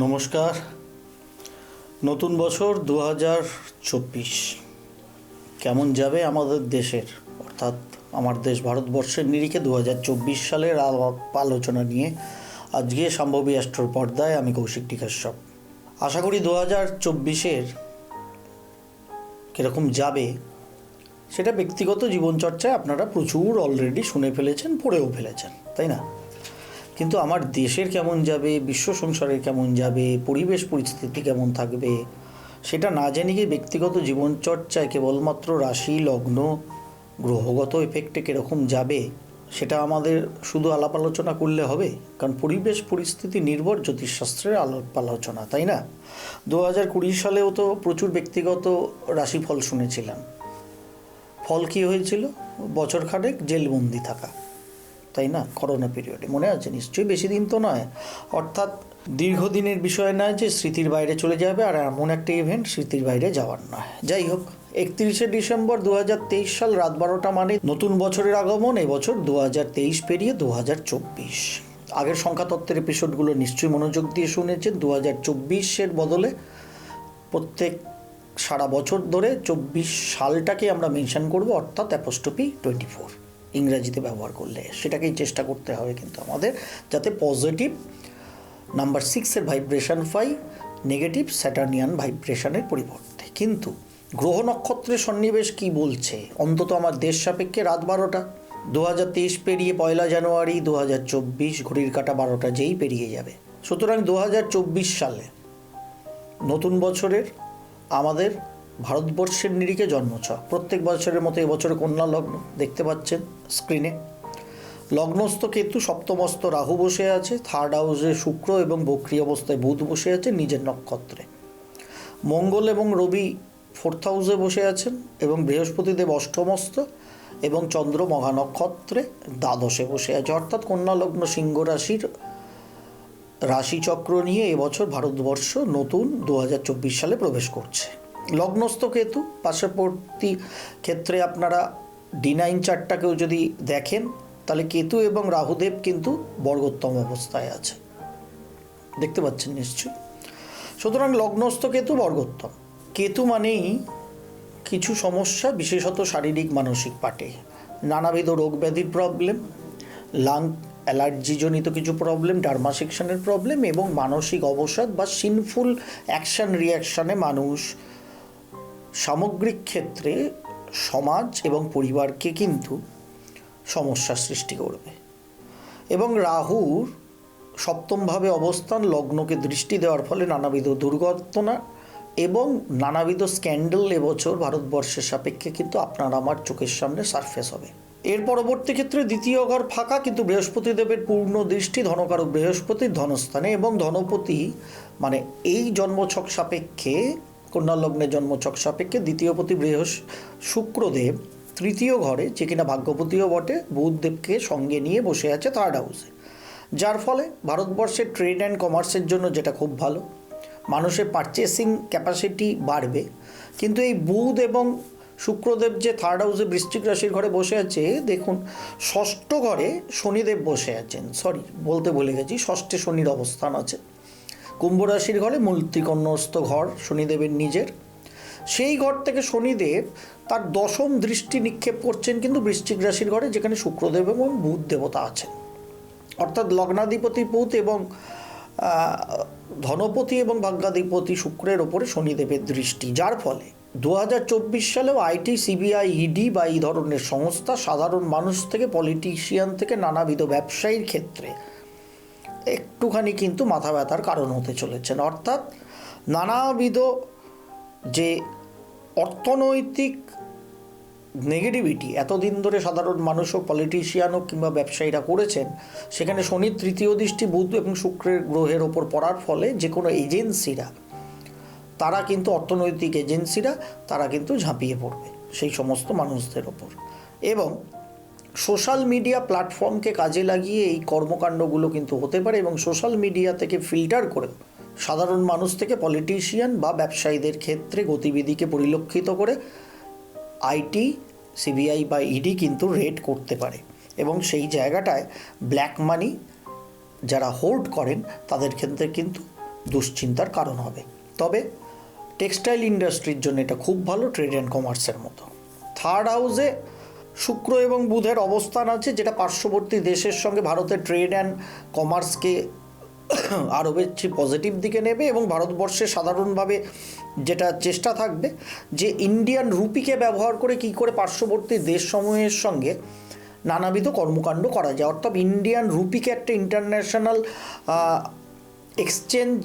নমস্কার। নতুন বছর দু হাজার চব্বিশ। কেমন যাবে আমাদের দেশের? অর্থাৎ আমার দেশ ভারতবর্ষের নিরিখে দু হাজার চব্বিশ সালের আলোচনা নিয়ে আজকে সম্ভবী অ্যাস্ট্রোর পর্দায় আমি কৌশিক টিকাশ্যপ আশা করি দু হাজার চব্বিশের কীরকম যাবে সেটা ব্যক্তিগত জীবনচর্চায় আপনারা প্রচুর অলরেডি শুনে ফেলেছেন, পড়েও ফেলেছেন, তাই না? কিন্তু আমার দেশের কেমন যাবে, বিশ্ব সংসারের কেমন যাবে, পরিবেশ পরিস্থিতি কেমন থাকবে, সেটা না জেনে গিয়ে ব্যক্তিগত জীবনচর্চায় কেবলমাত্র রাশি, লগ্ন, গ্রহগত এফেক্টে কীরকম যাবে, সেটা আমাদের শুধু আলাপ আলোচনা করলে হবে, কারণ পরিবেশ পরিস্থিতি নির্ভর জ্যোতিষশাস্ত্রের আলাপ আলোচনা, তাই না? দু হাজার কুড়ি সালেও তো প্রচুর ব্যক্তিগত রাশিফল শুনেছিলাম। ফল কী হয়েছিল? বছর খানেক জেলবন্দি থাকা। তাই না? করোনা পিরিয়ডে মনে আছে? নিশ্চয়ই বেশি দিন তো নয়। অর্থাৎ দীর্ঘদিনের বিষয় নয় যে স্মৃতির বাইরে চলে যাবে আর এমন একটা ইভেন্ট স্মৃতির বাইরে যাওয়ার নয়। যাই হোক, একত্রিশে ডিসেম্বর দু হাজার তেইশ সাল রাত বারোটা মানে নতুন বছরের আগমন এবছর দু হাজার তেইশ পেরিয়ে দু হাজার চব্বিশ। আগের সংখ্যাতত্ত্বের এপিসোডগুলো নিশ্চয়ই মনোযোগ দিয়ে শুনেছেন। দু হাজার চব্বিশের বদলে প্রত্যেক সারা বছর ধরে চব্বিশ সালটাকে আমরা মেনশন করব, অর্থাৎ অ্যাপোস্টপি টোয়েন্টি ফোর ইংরাজিতে ব্যবহার করলে। সেটাকেই চেষ্টা করতে হবে কিন্তু আমাদের, যাতে পজিটিভ নাম্বার সিক্সের ভাইব্রেশন পাই নেগেটিভ স্যাটার্নিয়ান ভাইব্রেশনের পরিবর্তে। কিন্তু গ্রহ নক্ষত্রের সন্নিবেশ কি বলছে? অন্তত আমার দেশ সাপেক্ষে রাত বারোটা। দু হাজার তেইশ পেরিয়ে পয়লা জানুয়ারি দু হাজার চব্বিশ ঘড়ির কাটা বারোটা যেই পেরিয়ে যাবে। সুতরাং দু হাজার চব্বিশ সালে নতুন বছরের আমাদের ভারতবর্ষের নিরিখে জন্মছক প্রত্যেক বছরের মতো এবছরে কন্যা লগ্ন, দেখতে পাচ্ছেন স্ক্রিনে লগ্নস্থ কেতু সপ্তমস্ত রাহু বসে আছে থার্ড হাউসে শুক্র এবং বক্রি অবস্থায় বুধ বসে আছে নিজের নক্ষত্রে। মঙ্গল এবং রবি ফোর্থ হাউসে বসে আছেন এবং বৃহস্পতিদেব অষ্টমস্ত এবং চন্দ্র মহা নক্ষত্রে দ্বাদশে বসে আছে। অর্থাৎ কন্যা লগ্ন সিংহ রাশির রাশিচক্র নিয়ে এবছর ভারতবর্ষ নতুন দু হাজার চব্বিশ সালে প্রবেশ করছে। লগ্নস্থ কেতু, পার্শ্ববর্তী ক্ষেত্রে আপনারা ডি নাইন চারটাকেও যদি দেখেন, তাহলে কেতু এবং রাহুদেব কিন্তু বর্গোত্তম অবস্থায় আছে। দেখতে পাচ্ছেন নিশ্চয়ই। সুতরাং লগ্নস্থ কেতু বর্গোত্তম। কেতু মানেই কিছু সমস্যা, বিশেষত শারীরিক, মানসিক পাটে। নানাবিধ রোগ ব্যাধির প্রবলেম লাং অ্যালার্জিজনিত কিছু প্রবলেম ডার্মা সেকশনের প্রবলেম এবং মানসিক অবসাদ বা সিনফুল অ্যাকশন রিয়াকশানে মানুষ সামগ্রিক ক্ষেত্রে সমাজ এবং পরিবারকে কিন্তু সমস্যার সৃষ্টি করবে। এবং রাহুর সপ্তমভাবে অবস্থান লগ্নকে দৃষ্টি দেওয়ার ফলে নানাবিধ দুর্ঘটনা এবং নানাবিধ স্ক্যান্ডেল এবছর ভারতবর্ষের সাপেক্ষে কিন্তু আপনার আমার চোখের সামনে সারফেস হবে। এর পরবর্তী ক্ষেত্রে দ্বিতীয় ঘর ফাঁকা, কিন্তু বৃহস্পতি দেবের পূর্ণ দৃষ্টি ধনকারক বৃহস্পতির ধনস্থানে এবং ধনপতি মানে এই জন্মছক সাপেক্ষে কন্যা লগ্নের জন্মছক সাপেক্ষে দ্বিতীয়পতি বৃহস শুক্রদেব তৃতীয় ঘরে, যে কিনা ভাগ্যপতিও বটে, বুধদেবকে সঙ্গে নিয়ে বসে আছে থার্ড হাউসে যার ফলে ভারতবর্ষের ট্রেড অ্যান্ড কমার্সের জন্য যেটা খুব ভালো, মানুষের পারচেসিং ক্যাপাসিটি বাড়বে। কিন্তু এই বুধ এবং শুক্রদেব যে থার্ড হাউসে বৃশ্চিক রাশির ঘরে বসে আছে, দেখুন, ষষ্ঠ ঘরে শনিদেব বসে আছেন। সরি বলতে ভুলে গেছি, ষষ্ঠে শনির অবস্থান আছে। কুম্ভ রাশির ঘরে ত্রিকর্ণস্থ ঘর শনিদেবের নিজের। সেই ঘর থেকে শনিদেব তার দশম দৃষ্টি নিক্ষেপ করছেন কিন্তু বৃশ্চিক রাশির ঘরে যেখানে শুক্রদেব এবং বুধ দেবতা আছেন। অর্থাৎ লগ্নাধিপতি বুধ এবং ধনপতি এবং ভাগ্যাধিপতি শুক্রের ওপরে শনিদেবের দৃষ্টি। যার ফলে দু হাজার চব্বিশ সালেও আইটি সিবিআই ইডি বা এই ধরনের সংস্থা সাধারণ মানুষ থেকে, পলিটিশিয়ান থেকে নানাবিধ ব্যবসায়ীর ক্ষেত্রে একটুখানি কিন্তু মাথা ব্যথার কারণ হতে চলেছেন। অর্থাৎ নানাবিধ যে অর্থনৈতিক নেগেটিভিটি এতদিন ধরে সাধারণ মানুষ ও পলিটিশিয়ান হোক কিংবা ব্যবসায়ীরা করেছেন, সেখানে শনির তৃতীয় দৃষ্টি বুধ এবং শুক্রের গ্রহের ওপর পড়ার ফলে যে কোনো এজেন্সিরা, তারা কিন্তু অর্থনৈতিক এজেন্সিরা, তারা কিন্তু ঝাঁপিয়ে পড়বে সেই সমস্ত মানুষদের ওপর। এবং সোশ্যাল মিডিয়া প্ল্যাটফর্মকে কাজে লাগিয়ে এই কর্মকাণ্ডগুলো কিন্তু হতে পারে এবং সোশ্যাল মিডিয়া থেকে ফিল্টার করে সাধারণ মানুষ থেকে পলিটিশিয়ান বা ব্যবসায়ীদের ক্ষেত্রে গতিবিধিকে পরিলক্ষিত করে আইটি, সিবিআই বা ইডি কিন্তু রেড করতে পারে। এবং সেই জায়গাটায় ব্ল্যাক মানি যারা হোল্ড করেন, তাদের ক্ষেত্রে কিন্তু দুশ্চিন্তার কারণ হবে। তবে টেক্সটাইল ইন্ডাস্ট্রির জন্য এটা খুব ভালো, ট্রেড অ্যান্ড কমার্সের মতো। থার্ড হাউসে শুক্র এবং বুধের অবস্থান আছে, যেটা পার্শ্ববর্তী দেশের সঙ্গে ভারতের ট্রেড অ্যান্ড কমার্সকে আরও বেশি পজিটিভ দিকে নেবে এবং ভারতবর্ষে সাধারণভাবে যেটা চেষ্টা থাকবে, যে ইন্ডিয়ান রুপিকে ব্যবহার করে কি করে পার্শ্ববর্তী দেশসমূহের সঙ্গে নানাবিধ কর্মকাণ্ড করা যায়। অর্থাৎ ইন্ডিয়ান রুপিকে একটা ইন্টারন্যাশনাল এক্সচেঞ্জ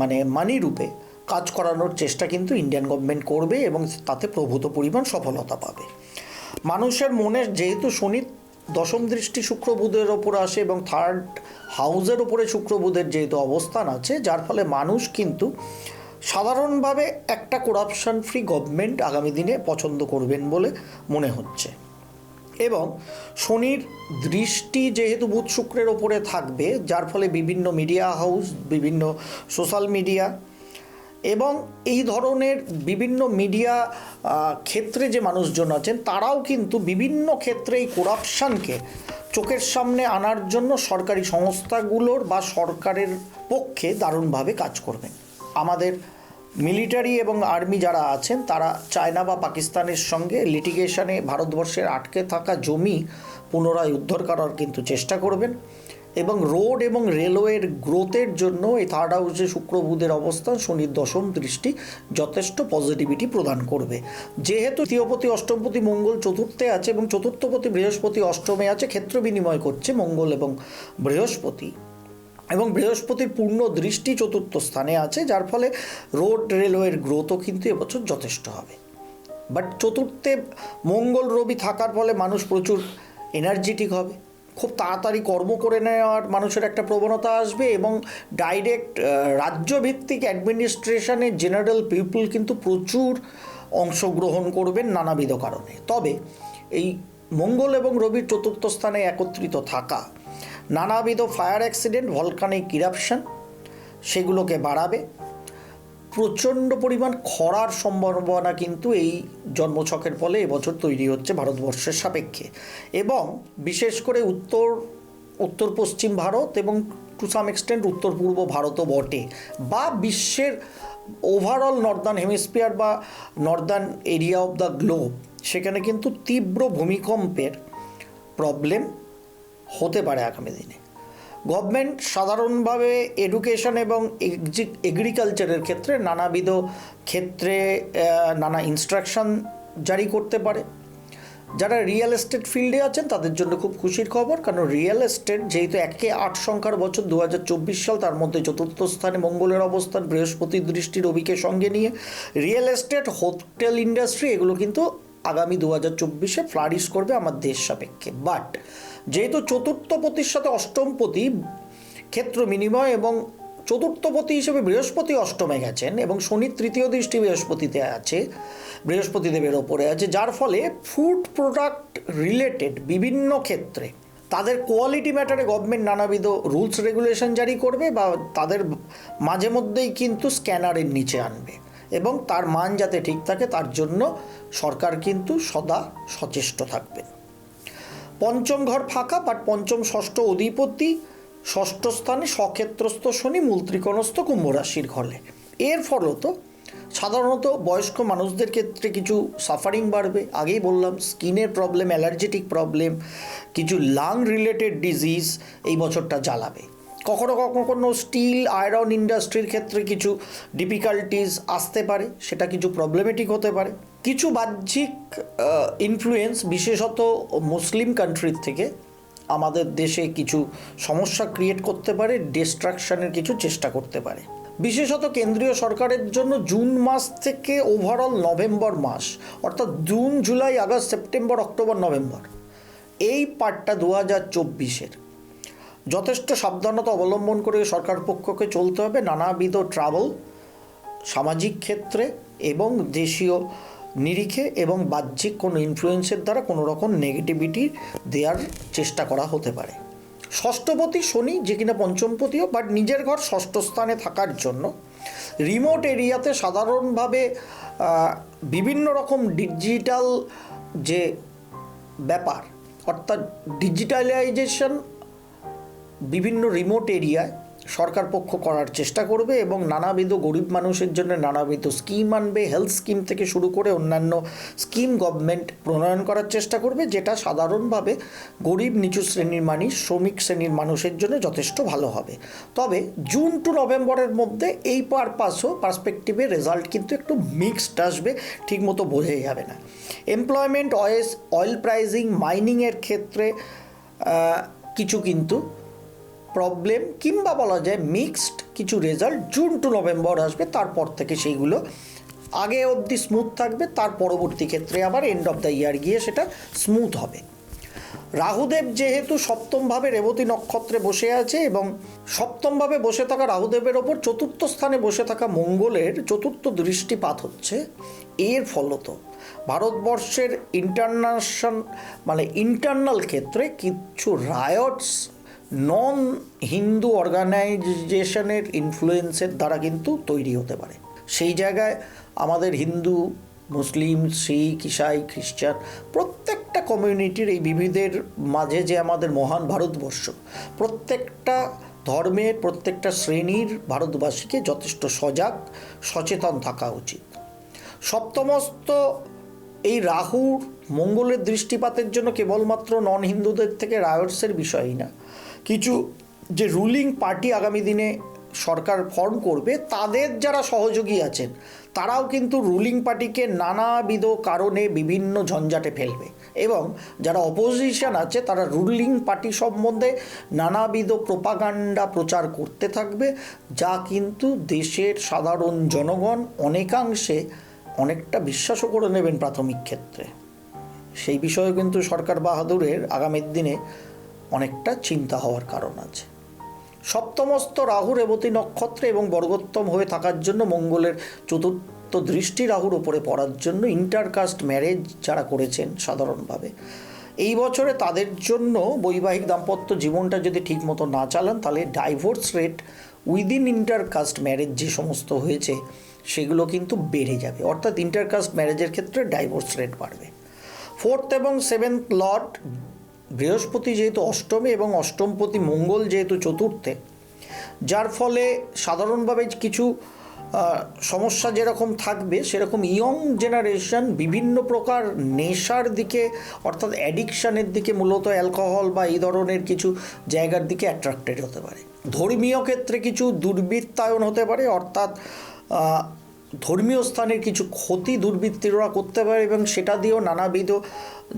মানে মানি রূপে কাজ করানোর চেষ্টা কিন্তু ইন্ডিয়ান গভর্নমেন্ট করবে এবং তাতে প্রভূত পরিমাণ সফলতা পাবে। মানুষের মনে যেহেতু শনি দশম দৃষ্টি শুক্র বুধের ওপর আসে এবং থার্ড হাউসের ওপরে শুক্র বুধের যেহেতু অবস্থান আছে, যার ফলে মানুষ কিন্তু সাধারণভাবে একটা করাপশন ফ্রি গভর্নমেন্ট আগামী দিনে পছন্দ করবেন বলে মনে হচ্ছে। এবং শনির দৃষ্টি যেহেতু বুধ শুক্রের ওপরে থাকবে, যার ফলে বিভিন্ন মিডিয়া হাউস বিভিন্ন সোশ্যাল মিডিয়া এবং এই ধরনের বিভিন্ন মিডিয়া ক্ষেত্রে যে মানুষজন আছেন, তারাও কিন্তু বিভিন্ন ক্ষেত্রে এই করাপশানকে চোখের সামনে আনার জন্য সরকারি সংস্থাগুলোর বা সরকারের পক্ষে দারুণভাবে কাজ করবেন আমাদের মিলিটারি এবং আর্মি যারা আছেন, তারা চায়না বা পাকিস্তানের সঙ্গে লিটিগেশনে ভারতবর্ষের আটকে থাকা জমি পুনরায় উদ্ধার করার কিন্তু চেষ্টা করবেন। এবং রোড এবং রেলওয়ের গ্রোথের জন্য এই থার্ড হাউসে শুক্র বুধের অবস্থান, শনির দশম দৃষ্টি যথেষ্ট পজিটিভিটি প্রদান করবে। যেহেতু তৃতীয়পতি, অষ্টমপতি মঙ্গল চতুর্থে আছে এবং চতুর্থপতি বৃহস্পতি অষ্টমে আছে, ক্ষেত্র বিনিময় করছে মঙ্গল এবং বৃহস্পতি। এবং বৃহস্পতির পূর্ণ দৃষ্টি চতুর্থ স্থানে আছে, যার ফলে রোড, রেলওয়ের গ্রোথও কিন্তু এবছর যথেষ্ট হবে। বাট চতুর্থে মঙ্গল, রবি থাকার ফলে মানুষ প্রচুর এনার্জেটিক হবে। খুব তাড়াতাড়ি কর্ম করে নেওয়ার মানুষের একটা প্রবণতা আসবে এবং ডাইরেক্ট রাজ্যভিত্তিক অ্যাডমিনিস্ট্রেশনে জেনারেল পিপল কিন্তু প্রচুর অংশগ্রহণ করবেন নানাবিধ কারণে। তবে এই মঙ্গল এবং রবির চতুর্থ স্থানে একত্রিত থাকা, নানাবিধ ফায়ার অ্যাক্সিডেন্ট ভলকানিক ইরাপশন সেগুলোকে বাড়াবে। প্রচণ্ড পরিমাণ খরার সম্ভাবনা কিন্তু এই জন্মছকের ফলে এবছর তৈরি হচ্ছে ভারতবর্ষের সাপেক্ষে। এবং বিশেষ করে উত্তর উত্তর পশ্চিম ভারত এবং টু সাম এক্সটেন্ট উত্তর পূর্ব ভারতও বটে বা বিশ্বের ওভারঅল নর্দার্ন হেমিস্ফিয়ার বা northern area of the globe সেখানে কিন্তু তীব্র ভূমিকম্পের প্রবলেম হতে পারে আগামী দিনে। গভর্নমেন্ট সাধারণভাবে এডুকেশন এবং এগ্রিকালচারের ক্ষেত্রে নানাবিধ ক্ষেত্রে নানা ইনস্ট্রাকশন জারি করতে পারে। যারা রিয়েল এস্টেট ফিল্ডে আছেন, তাদের জন্য খুব খুশির খবর, কারণ রিয়েল এস্টেট যেহেতু একে আট সংখ্যার বছর দু হাজার চব্বিশ সাল, তার মধ্যে চতুর্থ স্থানে মঙ্গলের অবস্থান, বৃহস্পতি দৃষ্টি রবিকে সঙ্গে নিয়ে রিয়েল এস্টেট হোটেল ইন্ডাস্ট্রি এগুলো কিন্তু আগামী দু হাজার চব্বিশে ফ্লারিশ করবে আমার দেশ সাপেক্ষে। বাট যেহেতু চতুর্থপতির সাথে অষ্টমপতি ক্ষেত্র বিনিময় এবং চতুর্থপতি হিসেবে বৃহস্পতি অষ্টমে গেছেন এবং শনির তৃতীয় দৃষ্টি বৃহস্পতিতে আছে, বৃহস্পতি দেবের ওপরে আছে, যার ফলে ফুড প্রোডাক্ট রিলেটেড বিভিন্ন ক্ষেত্রে তাদের কোয়ালিটি ম্যাটারে গভর্নমেন্ট নানাবিধ রুলস রেগুলেশন জারি করবে বা তাদের মাঝে মধ্যেই কিন্তু স্ক্যানারের নিচে আনবে এবং তার মান যাতে ঠিক থাকে তার জন্য সরকার কিন্তু সদা সচেষ্ট থাকবে। পঞ্চম ঘর ফাঁকা, বাট পঞ্চম ষষ্ঠ অধিপতি। ষষ্ঠ স্থানে সক্ষেত্রস্থ শনি মূল ত্রিকোণস্থ কুম্ভ রাশির ঘরে। এর ফলত সাধারণত বয়স্ক মানুষদের ক্ষেত্রে কিছু সাফারিং বাড়বে। আগেই বললাম, স্কিনের প্রবলেম অ্যালার্জেটিক প্রবলেম কিছু লাং রিলেটেড ডিজিজ এই বছরটা জ্বালাবে। কখনো কখনো কোনো স্টিল আয়রন ইন্ডাস্ট্রির ক্ষেত্রে কিছু ডিফিকাল্টিস আসতে পারে, সেটা কিছু প্রবলেমেটিক হতে পারে। কিছু বাহ্যিক ইনফ্লুয়েন্স বিশেষত মুসলিম কান্ট্রির থেকে আমাদের দেশে কিছু সমস্যা ক্রিয়েট করতে পারে ডিস্ট্রাকশানের কিছু চেষ্টা করতে পারে। বিশেষত কেন্দ্রীয় সরকারের জন্য জুন মাস থেকে ওভারঅল নভেম্বর মাস, অর্থাৎ June, July, August, September, October, November, এই পার্টটা দু হাজার চব্বিশের। যথেষ্ট সাবধানতা অবলম্বন করে সরকার পক্ষকে চলতে হবে। নানাবিধ ট্রাভেল সামাজিক ক্ষেত্রে এবং দেশীয় নিরিখে এবং বাহ্যিক কোনো ইনফ্লুয়েন্সের দ্বারা কোনো রকম নেগেটিভিটি দেওয়ার চেষ্টা করা হতে পারে। ষষ্ঠপতি শনি যে কিনা পঞ্চমপতিও বাট নিজের ঘর ষষ্ঠ স্থানে থাকার জন্য রিমোট এরিয়াতে সাধারণভাবে বিভিন্ন রকম ডিজিটাল যে ব্যাপার, অর্থাৎ ডিজিটালাইজেশন বিভিন্ন রিমোট এরিয়ায় সরকার পক্ষ করার চেষ্টা করবে এবং নানাবিধ গরিব মানুষের জন্য নানাবিধ স্কিম আনবে হেলথ স্কিম থেকে শুরু করে অন্যান্য স্কিম গভর্নমেন্ট প্রণয়ন করার চেষ্টা করবে, যেটা সাধারণভাবে গরিব, নিচু শ্রেণির মানুষ, শ্রমিক শ্রেণির মানুষের জন্য যথেষ্ট ভালো হবে। তবে জুন টু নভেম্বরের মধ্যে এই পারপাসও পার্সপেক্টিভে রেজাল্ট কিন্তু একটু মিক্সড আসবে, ঠিকমতো বোঝাই যাবে না। এমপ্লয়মেন্ট অয়েস অয়েল প্রাইজিং মাইনিংয়ের ক্ষেত্রে কিছু কিন্তু প্রবলেম কিংবা বলা যায় মিক্সড কিছু রেজাল্ট জুন টু নভেম্বর আসবে, তারপর থেকে সেইগুলো আগে অবধি স্মুথ থাকবে, তার পরবর্তী ক্ষেত্রে আবার এন্ড অফ দ্য ইয়ার গিয়ে সেটা স্মুথ হবে। রাহুদেব যেহেতু সপ্তমভাবে রেবতী নক্ষত্রে বসে আছে এবং সপ্তমভাবে বসে থাকা রাহুদেবের ওপর চতুর্থ স্থানে বসে থাকা মঙ্গলের চতুর্থ দৃষ্টিপাত হচ্ছে, এর ফলত। ভারতবর্ষের ইন্টারন্যাশনাল মানে ইন্টারনাল ক্ষেত্রে কিছু রায়টস নন হিন্দু অর্গানাইজেশনের ইনফ্লুয়েন্সের দ্বারা কিন্তু তৈরি হতে পারে। সেই জায়গায় আমাদের হিন্দু, মুসলিম, শিখ, ইসাই, খ্রিস্টান প্রত্যেকটা কমিউনিটির এই বিবিধের মাঝে যে আমাদের মহান ভারতবর্ষ, প্রত্যেকটা ধর্মের, প্রত্যেকটা শ্রেণির ভারতবাসীকে যথেষ্ট সজাগ, সচেতন থাকা উচিত। সপ্তমস্ত, এই রাহুর মঙ্গলের দৃষ্টিপাতের জন্য কেবলমাত্র নন হিন্দুদের থেকে রায়টসের বিষয়ই না। কিছু যে রুলিং পার্টি আগামী দিনে সরকার ফর্ম করবে, তাদের যারা সহযোগী আছেন, তারাও কিন্তু রুলিং পার্টিকে নানাবিধ কারণে বিভিন্ন ঝঞ্ঝাটে ফেলবে। এবং যারা অপোজিশন আছে, তারা রুলিং পার্টি সম্বন্ধে নানাবিধ প্রোপাগান্ডা প্রচার করতে থাকবে, যা কিন্তু দেশের সাধারণ জনগণ অনেকাংশে অনেকটা বিশ্বাসও করে নেবেন প্রাথমিক ক্ষেত্রে। সেই বিষয়ে কিন্তু সরকার বাহাদুরের আগামীর দিনে অনেকটা চিন্তা হওয়ার কারণ আছে। সপ্তমস্ত রাহু রেবতী নক্ষত্রে এবং বর্গোত্তম হয়ে থাকার জন্য মঙ্গলের চতুর্থ দৃষ্টি রাহুর ওপরে পড়ার জন্য ইন্টারকাস্ট ম্যারেজ যারা করেছেন সাধারণভাবে, এই বছরে তাদের জন্য বৈবাহিক দাম্পত্য জীবনটা যদি ঠিকমতো না চালান, তাহলে divorce rate within intercaste marriage যে সমস্ত হয়েছে, সেগুলো কিন্তু বেড়ে যাবে। অর্থাৎ ইন্টারকাস্ট ম্যারেজের ক্ষেত্রে ডাইভোর্স রেট বাড়বে। ফোর্থ এবং সেভেন্থ লর্ড বৃহস্পতি যেহেতু অষ্টমে এবং অষ্টমপতি মঙ্গল যেহেতু চতুর্থে, যার ফলে সাধারণভাবে কিছু সমস্যা যেরকম থাকবে, সেরকম ইয়ং জেনারেশন বিভিন্ন প্রকার নেশার দিকে, অর্থাৎ অ্যাডিকশানের দিকে মূলত অ্যালকোহল বা এই ধরনের কিছু জায়গার দিকে অ্যাট্রাক্টেড হতে পারে। ধর্মীয় ক্ষেত্রে কিছু দুর্বৃত্তায়ন হতে পারে, অর্থাৎ ধর্মীয় স্থানের কিছু ক্ষতি দুর্বৃত্তিরা করতে পারে এবং সেটা দিয়েও নানাবিধ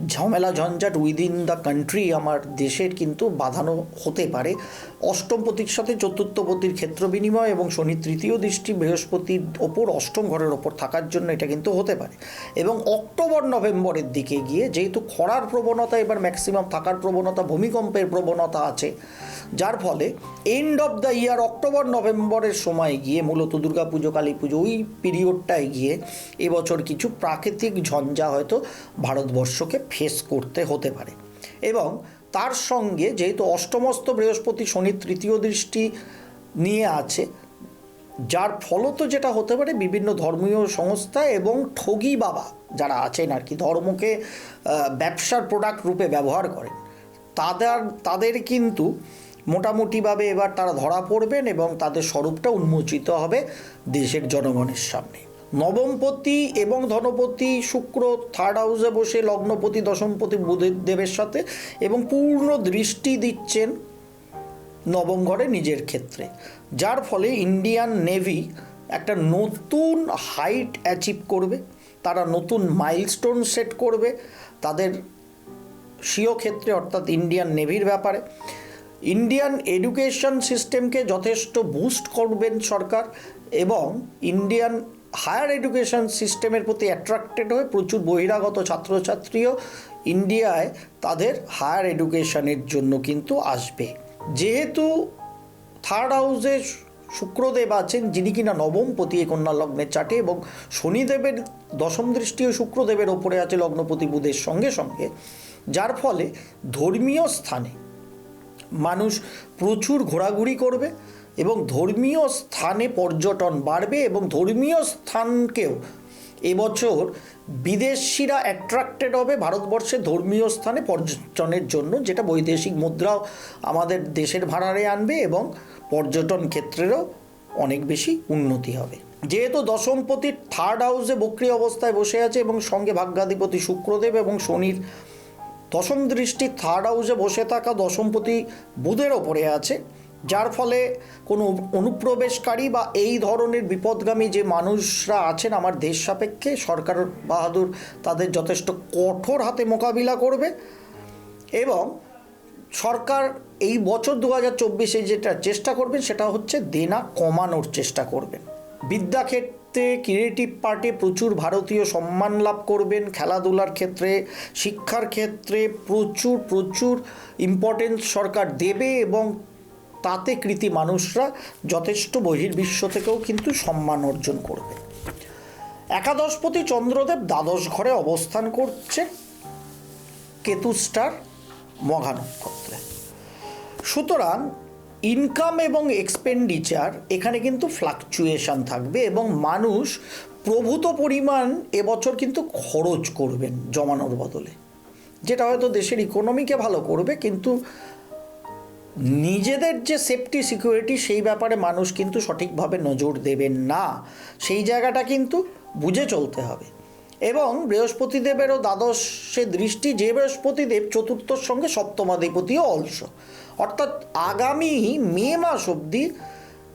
ঝামেলা, ঝঞ্ঝাট উইদিন দ্য কান্ট্রি আমার দেশের কিন্তু বাঁধানো হতে পারে। অষ্টমপতির সাথে চতুর্থপতির ক্ষেত্র বিনিময় এবং শনি তৃতীয় দৃষ্টি বৃহস্পতির ওপর অষ্টম ঘরের ওপর থাকার জন্য এটা কিন্তু হতে পারে। এবং অক্টোবর, নভেম্বরের দিকে গিয়ে যেহেতু খরার প্রবণতা, এবার ম্যাক্সিমাম থাকার প্রবণতা, ভূমিকম্পের প্রবণতা আছে, যার ফলে end of the year October, নভেম্বরের সময় গিয়ে মূলত দুর্গা পুজো, কালী পুজো, ওই পিরিয়ডটায় গিয়ে এবছর কিছু প্রাকৃতিক ঝঞ্ঝা হয়তো ভারতবর্ষকে ফেস করতে হতে পারে। এবং তার সঙ্গে যেহেতু অষ্টমস্ত বৃহস্পতি শনির তৃতীয় দৃষ্টি নিয়ে আছে, যার ফলত যেটা হতে পারে বিভিন্ন ধর্মীয় সংস্থা এবং ঠগি বাবা যারা আছেন আর কি, ধর্মকে ব্যবসার প্রোডাক্ট রূপে ব্যবহার করেন। তাদের তাদের কিন্তু মোটামুটিভাবে এবার তারা ধরা পড়বেন এবং তাদের স্বরূপটা উন্মোচিত হবে দেশের জনগণের সামনে। নবমপতি এবং ধনপতি শুক্র থার্ড হাউসে বসে লগ্নপতি, দশমপতি বুধের দেবের সাথে এবং পূর্ণ দৃষ্টি দিচ্ছেন নবম ঘরে নিজের ক্ষেত্রে। যার ফলে ইন্ডিয়ান নেভি একটা নতুন হাইট অ্যাচিভ করবে, তারা নতুন মাইলস্টোন সেট করবে তাদের স্বীয় ক্ষেত্রে, অর্থাৎ ইন্ডিয়ান নেভির ব্যাপারে। ইন্ডিয়ান এডুকেশন সিস্টেমকে যথেষ্ট বুস্ট করবেন সরকার এবং ইন্ডিয়ান হায়ার এডুকেশন সিস্টেমের প্রতি অ্যাট্রাক্টেড হয়ে প্রচুর বহিরাগত ছাত্রছাত্রীও ইন্ডিয়ায় তাদের হায়ার এডুকেশনের জন্য কিন্তু আসবে। যেহেতু থার্ড হাউসে শুক্রদেব আছেন, যিনি কিনা নবমপতি এই কন্যা লগ্নের চাটে এবং শনিদেবের দশম দৃষ্টিও শুক্রদেবের ওপরে আছে লগ্নপতি বুধের সঙ্গে সঙ্গে, যার ফলে ধর্মীয় স্থানে মানুষ প্রচুর ঘোরাঘুরি করবে। এবং ধর্মীয় স্থানে পর্যটন বাড়বে এবং ধর্মীয় স্থানকেও এবছর বিদেশিরা অ্যাট্রাক্টেড হবে ভারতবর্ষের ধর্মীয় স্থানে পর্যটনের জন্য, যেটা বৈদেশিক মুদ্রাও আমাদের দেশের ভাড়ারে আনবে এবং পর্যটন ক্ষেত্রেরও অনেক বেশি উন্নতি হবে। যেহেতু দশমপতির থার্ড হাউসে বক্রি অবস্থায় বসে আছে এবং সঙ্গে ভাগ্যাধিপতি শুক্রদেব এবং শনির দশম দৃষ্টি থার্ড হাউসে বসে থাকা দশমপতি বুধের ওপরে আছে যার ফলে কোনো অনুপ্রবেশকারী বা এই ধরনের বিপদগামী যে মানুষরা আছেন আমার দেশ সাপেক্ষে, সরকার বাহাদুর তাদের যথেষ্ট কঠোর হাতে মোকাবিলা করবে এবং সরকার এই বছর দু হাজার চব্বিশে যেটা চেষ্টা করবেন সেটা হচ্ছে দেনা কমানোর চেষ্টা করবেন। বিদ্যাক্ষেত্রে ক্রিয়েটিভ পার্টে প্রচুর ভারতীয় সম্মান লাভ করবেন, খেলাধুলার ক্ষেত্রে, শিক্ষার ক্ষেত্রে প্রচুর প্রচুর ইম্পর্টেন্স সরকার দেবে এবং তাতে কৃতি মানুষরা যথেষ্ট বহির্বিশ্ব থেকেও কিন্তু সম্মান অর্জন করবে। একাদশপতি চন্দ্রদেব দ্বাদশ ঘরে অবস্থান করছে কেতু স্টার মঘা নক্ষত্রে সুতরাং ইনকাম এবং এক্সপেন্ডিচার এখানে কিন্তু ফ্লাকচুয়েশন থাকবে এবং মানুষ প্রভূত পরিমাণ এবছর কিন্তু খরচ করবেন জমানোর বদলে। যেটা হয়তো দেশের ইকোনমিকে ভালো করবে, কিন্তু নিজেদের যে সেফটি সিকিউরিটি সেই ব্যাপারে মানুষ কিন্তু সঠিকভাবে নজর দেবেন না। সেই জায়গাটা কিন্তু বুঝে চলতে হবে। এবং বৃহস্পতিদেবেরও দ্বাদশে দৃষ্টি, যে বৃহস্পতিদেব চতুর্থর সঙ্গে সপ্তমাধিপতিও অলস। অর্থাৎ আগামী মে মাস অবধি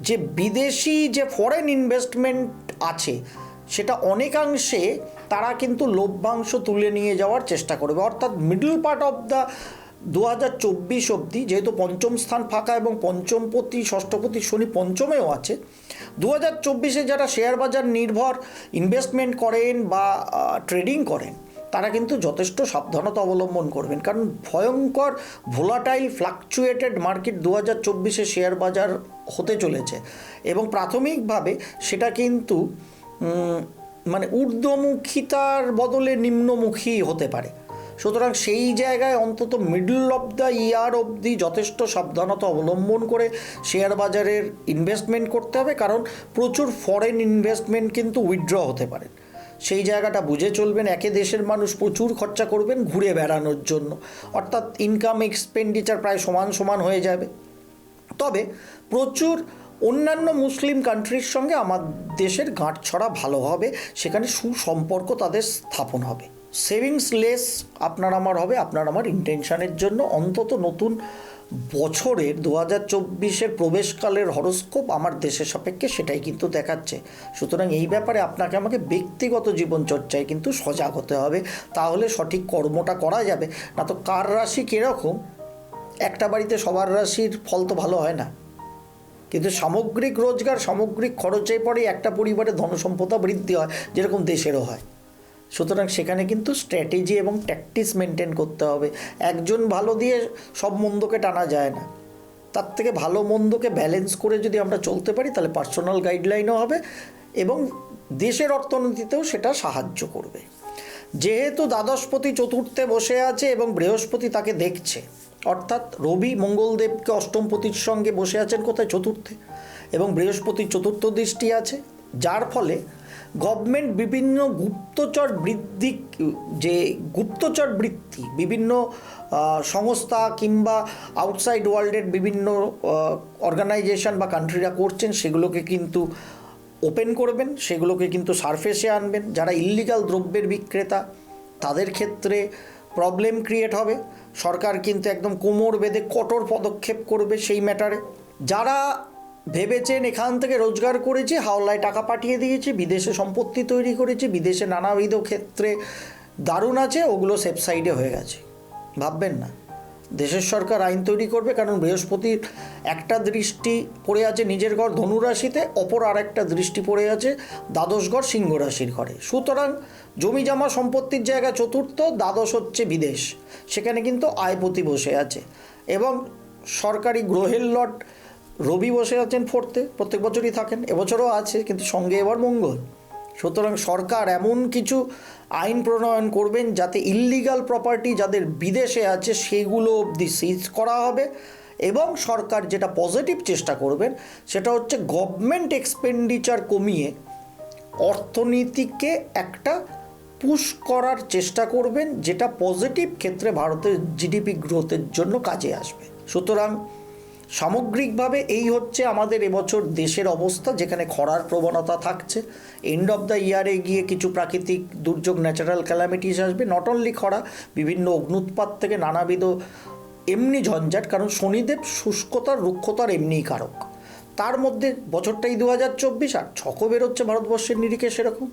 যে বিদেশি যে ফরেন ইনভেস্টমেন্ট আছে, সেটা অনেকাংশে তারা কিন্তু লভ্যাংশ তুলে নিয়ে যাওয়ার চেষ্টা করবে। অর্থাৎ মিডল পার্ট অফ দ্য দু হাজার চব্বিশ অবধি, যেহেতু পঞ্চম স্থান ফাঁকা এবং পঞ্চমপতি, ষষ্ঠপতি শনি পঞ্চমেও আছে দু হাজার চব্বিশে যারা শেয়ার বাজার নির্ভর ইনভেস্টমেন্ট করেন বা ট্রেডিং করেন, তারা কিন্তু যথেষ্ট সাবধানতা অবলম্বন করবেন। কারণ ভয়ঙ্কর ভোলাটাইল ফ্লাকচুয়েটেড মার্কেট দু হাজার চব্বিশে শেয়ার বাজার হতে চলেছে। এবং প্রাথমিকভাবে সেটা কিন্তু মানে ঊর্ধ্বমুখিতার বদলে নিম্নমুখী হতে পারে। সুতরাং সেই জায়গায় অন্তত মিডল অফ দ্য ইয়ার অবধি যথেষ্ট সাবধানতা অবলম্বন করে শেয়ার বাজারের ইনভেস্টমেন্ট করতে হবে। কারণ প্রচুর ফরেন ইনভেস্টমেন্ট কিন্তু উইথড্র হতে পারে। সেই জায়গাটা বুঝে চলবেন, একে দেশের মানুষ প্রচুর খরচা করবেন ঘুরে বেড়ানোর জন্য। অর্থাৎ ইনকাম এক্সপেন্ডিচার প্রায় সমান সমান হয়ে যাবে। তবে প্রচুর অন্যান্য মুসলিম কান্ট্রির সঙ্গে আমার দেশের গাঁটছড়া ভালো হবে। সেখানে সুসম্পর্ক তাদের স্থাপন হবে। সেভিংস লেস আপনার আমার হবে, আপনার আমার ইন্টেনশনের জন্য। অন্তত নতুন বছরের দু হাজার চব্বিশের প্রবেশকালের হরস্কোপ আমার দেশের সাপেক্ষে সেটাই কিন্তু দেখাচ্ছে। সুতরাং এই ব্যাপারে আপনাকে আমাকে ব্যক্তিগত জীবনচর্চায় কিন্তু সজাগ হতে হবে। তাহলে সঠিক কর্মটা করা যাবে। না তো কার রাশি কীরকম? একটা বাড়িতে সবার রাশির ফল তো ভালো হয় না। কিন্তু সামগ্রিক রোজগার, সামগ্রিক খরচে পরে একটা পরিবারে ধনসম্পদা বৃদ্ধি হয়, যেরকম দেশেরও হয়। সুতরাং সেখানে কিন্তু স্ট্র্যাটেজি এবং ট্যাকটিস মেনটেন করতে হবে। একজন ভালো দিয়ে সব মন্দকে টানা যায় না। তার থেকে ভালো মন্দকে ব্যালেন্স করে যদি আমরা চলতে পারি, তাহলে পার্সোনাল গাইডলাইনও হবে এবং দেশের অর্থনীতিতেও সেটা সাহায্য করবে। যেহেতু দ্বাদশপতি চতুর্থে বসে আছে এবং বৃহস্পতি তাকে দেখছে, অর্থাৎ রবি মঙ্গলদেবকে অষ্টমপতির সঙ্গে বসে আছেন কোথায়? চতুর্থে। এবং বৃহস্পতির চতুর্থ দৃষ্টি আছে, যার ফলে গভর্নমেন্ট বিভিন্ন গুপ্তচর বৃদ্ধি, যে গুপ্তচর বৃত্তি বিভিন্ন সংস্থা কিংবা আউটসাইড ওয়ার্ল্ডের বিভিন্ন অর্গানাইজেশন বা কান্ট্রিরা করছেন, সেগুলোকে কিন্তু ওপেন করবেন, সেগুলোকে কিন্তু সারফেসে আনবেন। যারা ইল্লিগাল দ্রব্যের বিক্রেতা, তাদের ক্ষেত্রে প্রবলেম ক্রিয়েট হবে। সরকার কিন্তু একদম কোমর বেঁধে কঠোর পদক্ষেপ করবে সেই ম্যাটারে যারা ভেবেছেন এখান থেকে রোজগার করেছে, হাওলায় টাকা পাঠিয়ে দিয়েছে, বিদেশে সম্পত্তি তৈরি করেছে, বিদেশে নানাবিধ ক্ষেত্রে দারুণ আছে, ওগুলো সেফ সাইডে হয়ে গেছে। ভাববেন না। দেশের সরকার আইন তৈরি করবে কারণ বৃহস্পতির একটা দৃষ্টি পড়ে আছে নিজের ঘর ধনুরাশিতে, অপর আর একটা দৃষ্টি পড়ে আছে দ্বাদশ ঘর সিংহ রাশির ঘরে। সুতরাং জমি জমা সম্পত্তির জায়গা চতুর্থ, দ্বাদশ হচ্ছে বিদেশ। সেখানে কিন্তু আয়পতি বসে আছে। এবং সরকারি গ্রহের লট রবি বসে আছেন ফোর্থে প্রত্যেক বছরই থাকেন, এবছরও আছে, কিন্তু সঙ্গে এবার মঙ্গল। সুতরাং সরকার এমন কিছু আইন প্রণয়ন করবেন যাতে ইল্লিগাল প্রপার্টি যাদের বিদেশে আছে সেগুলো অবধি সিজ করা হবে এবং সরকার যেটা পজিটিভ চেষ্টা করবেন সেটা হচ্ছে গভর্নমেন্ট এক্সপেন্ডিচার কমিয়ে অর্থনীতিকে একটা পুশ করার চেষ্টা করবেন যেটা পজিটিভ ক্ষেত্রে ভারতের জিডিপি গ্রোথের জন্য কাজে আসবে। সুতরাং সামগ্রিকভাবে এই হচ্ছে আমাদের এবছর দেশের অবস্থা, যেখানে খরার প্রবণতা থাকছে। এন্ড অফ দ্য ইয়ারে গিয়ে কিছু প্রাকৃতিক দুর্যোগ ন্যাচারাল ক্যালামিটিস আসবে। নট অনলি খরা, বিভিন্ন অগ্নুৎপাত থেকে নানাবিধ এমনি ঝঞ্ঝাট, কারণ শনিদেব শুষ্কতার, রুক্ষতার এমনিই কারক। তার মধ্যে বছরটাই দু হাজার চব্বিশ, আর ছকও বেরোচ্ছে ভারতবর্ষের নিরিখে সেরকম।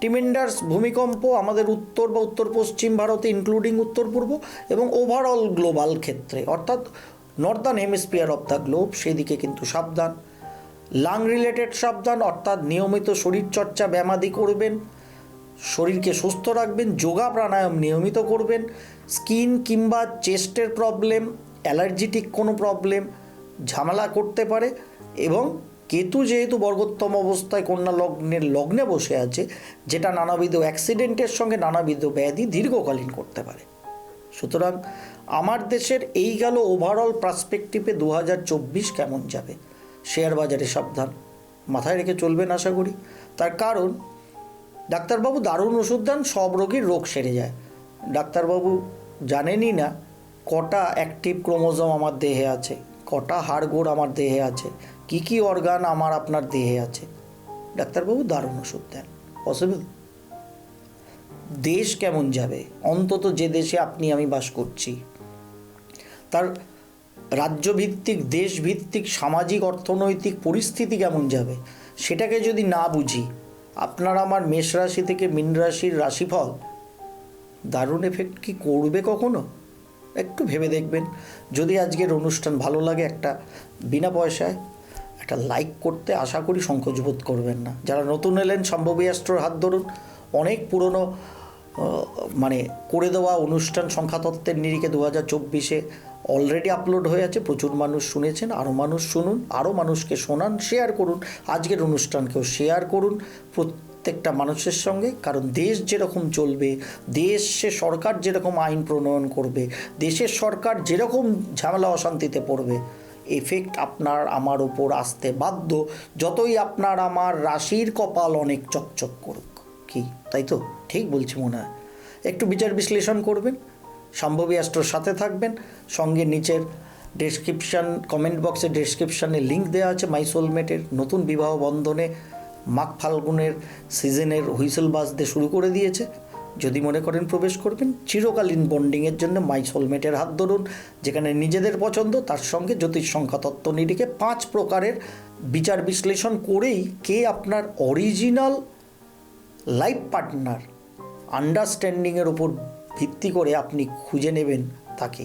টিমেন্ডার্স ভূমিকম্প আমাদের উত্তর বা উত্তর পশ্চিম ভারতে ইনক্লুডিং উত্তর পূর্ব, এবং ওভারঅল গ্লোবাল ক্ষেত্রে। অর্থাৎ northern hemisphere of the globe সেদিকে কিন্তু সাবধান। লাং রিলেটেড সাবধান, অর্থাৎ নিয়মিত শরীরচর্চা ব্যায়ামাদি করবেন। শরীরকে সুস্থ রাখবেন, যোগা প্রাণায়াম নিয়মিত করবেন। স্কিন কিংবা চেস্টের প্রবলেম অ্যালার্জিটিক কোনো প্রবলেম ঝামেলা করতে পারে এবং কেতু যেহেতু বর্গোত্তম অবস্থায় কন্যা লগ্নের লগ্নে বসে আছে, যেটা নানাবিধ অ্যাক্সিডেন্টের সঙ্গে নানাবিধ ব্যাধি দীর্ঘকালীন করতে পারে। সুতরাং আমার দেশের এই গেল ওভারঅল পার্সপেক্টিভে দু কেমন যাবে? শেয়ার বাজারে সাবধান। মাথায় রেখে চলবেন আশা করি। তার কারণ, ডাক্তারবাবু দারুণ ওষুধ দেন, সব রোগীর রোগ সেরে যায়। ডাক্তারবাবু জানেনই না, কটা অ্যাক্টিভ ক্রোমোজোম আমার দেহে আছে, কটা হাড়গোড় আমার দেহে আছে, কি কি অর্গান আমার আপনার দেহে আছে। ডাক্তারবাবু দারুণ ওষুধ দেন। পসিবল দেশ কেমন যাবে? অন্তত যে দেশে আপনি, আমি বাস করছি। তার রাজ্যভিত্তিক, দেশভিত্তিক, সামাজিক, অর্থনৈতিক পরিস্থিতি কেমন যাবে? সেটাকে যদি না বুঝি, আপনার আমার মেষ রাশি থেকে মীন রাশির রাশিফল দারুণ এফেক্ট কি করবে কখনো? একটু ভেবে দেখবেন। যদি আজকের অনুষ্ঠান ভালো লাগে একটা বিনা পয়সায়, একটা লাইক করতে আশা করি সংকোচ বোধ করবেন না। যারা নতুন এলেন সম্ভবী অ্যাস্ট্রোর হাত ধরুন, অনেক পুরনো মানে করে দেওয়া অনুষ্ঠান সংখ্যাতত্ত্বের নিরিখে দু হাজার চব্বিশে অলরেডি আপলোড হয়ে আছে, প্রচুর মানুষ শুনেছেন আরও মানুষ শুনুন আরও মানুষকে শোনান শেয়ার করুন, আজকের অনুষ্ঠানকেও শেয়ার করুন প্রত্যেকটা মানুষের সঙ্গে, কারণ দেশ যেরকম চলবে, দেশে সরকার যেরকম আইন প্রণয়ন করবে দেশের সরকার যেরকম ঝামেলা অশান্তিতে পড়বে এফেক্ট আপনার আমার ওপর আসতে বাধ্য, যতই আপনার আমার রাশির কপাল অনেক চকচক করুক, কি, তাই তো? ঠিক বলছি মনে হয়। একটু বিচার বিশ্লেষণ করবেন সম্ভবী অ্যাস্ট্রোর সাথে থাকবেন। সঙ্গে নিচের ডেসক্রিপশান কমেন্ট বক্সে ডেসক্রিপশানে লিঙ্ক দেওয়া আছে মাই সোলমেটের নতুন বিবাহ বন্ধনে মাঘ ফাল্গুনের সিজনের হুইসেল বাজতে শুরু করে দিয়েছে। যদি মনে করেন প্রবেশ করবেন, চিরকালীন বন্ডিংয়ের জন্য মাই সোলমেটের হাত ধরুন, যেখানে নিজেদের পছন্দ, তার সঙ্গে জ্যোতিষ সংখ্যা তত্ত্ব নিরিখে পাঁচ প্রকারের বিচার বিশ্লেষণ করেই কে আপনার অরিজিনাল লাইফ পার্টনার আন্ডারস্ট্যান্ডিংয়ের ওপর ভিত্তি করে আপনি খুঁজে নেবেন তাকে।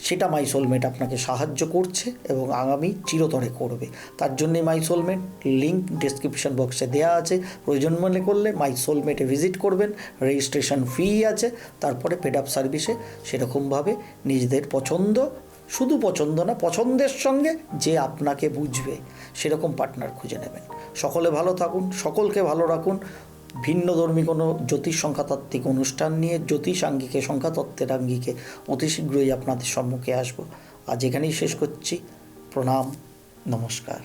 সেটা মাই সোলমেট আপনাকে সাহায্য করছে এবং আগামী চিরতরে করবে। তার জন্যে মাই সোলমেট লিঙ্ক ডিসক্রিপশন বক্সে দেওয়া আছে। প্রয়োজন মনে করলে মাই সোলমেটে ভিজিট করবেন। রেজিস্ট্রেশন ফি আছে। তারপরে পেড আপ সার্ভিসে সেরকমভাবে নিজেদের পছন্দ, শুধু পছন্দ না, পছন্দের সঙ্গে যে আপনাকে বুঝবে, সেরকম পার্টনার খুঁজে নেবেন। সকলে ভালো থাকুন, সকলকে ভালো রাখুন। ভিন্ন ধর্মী কোনো জ্যোতিষ সংখ্যাতাত্ত্বিক অনুষ্ঠান নিয়ে জ্যোতিষ আঙ্গিকে, সংখ্যাতত্ত্বের আঙ্গিকে অতি শীঘ্রই আপনাদের সম্মুখে আসব। আজ এখানেই শেষ করছি। প্রণাম, নমস্কার।